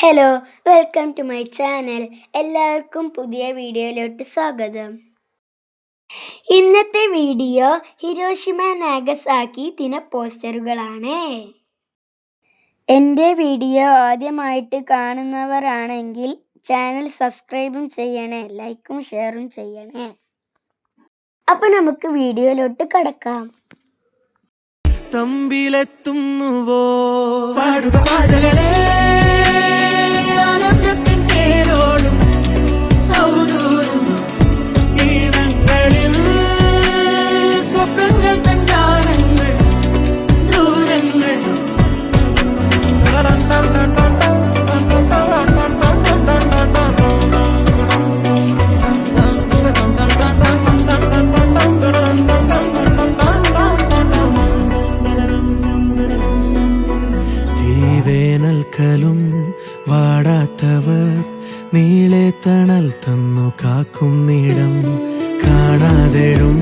Hello welcome to my channel എല്ലാവർക്കും പുതിയ വീഡിയോയിലോട്ട് സ്വാഗതം. ഇന്നത്തെ വീഡിയോ ഹിരോഷിമ നാഗസാക്കി ദിന പോസ്റ്ററുകളാണ്. എന്റെ വീഡിയോ ആദ്യമായിട്ട് കാണുന്നവരാണെങ്കിൽ ചാനൽ സബ്സ്ക്രൈബും ചെയ്യണേ ലൈക്കും ഷെയറും ചെയ്യണേ. അപ്പോൾ നമുക്ക് വീഡിയോയിലോട്ട് കടക്കാം. തമ്പിലെത്തുന്നുവോ? പാടുക പാതകളെ തീവേനൽക്കലും വാടാത്തവർ നീളെ തണൽ തന്നു കാക്കും നീടം കാണാതെഴും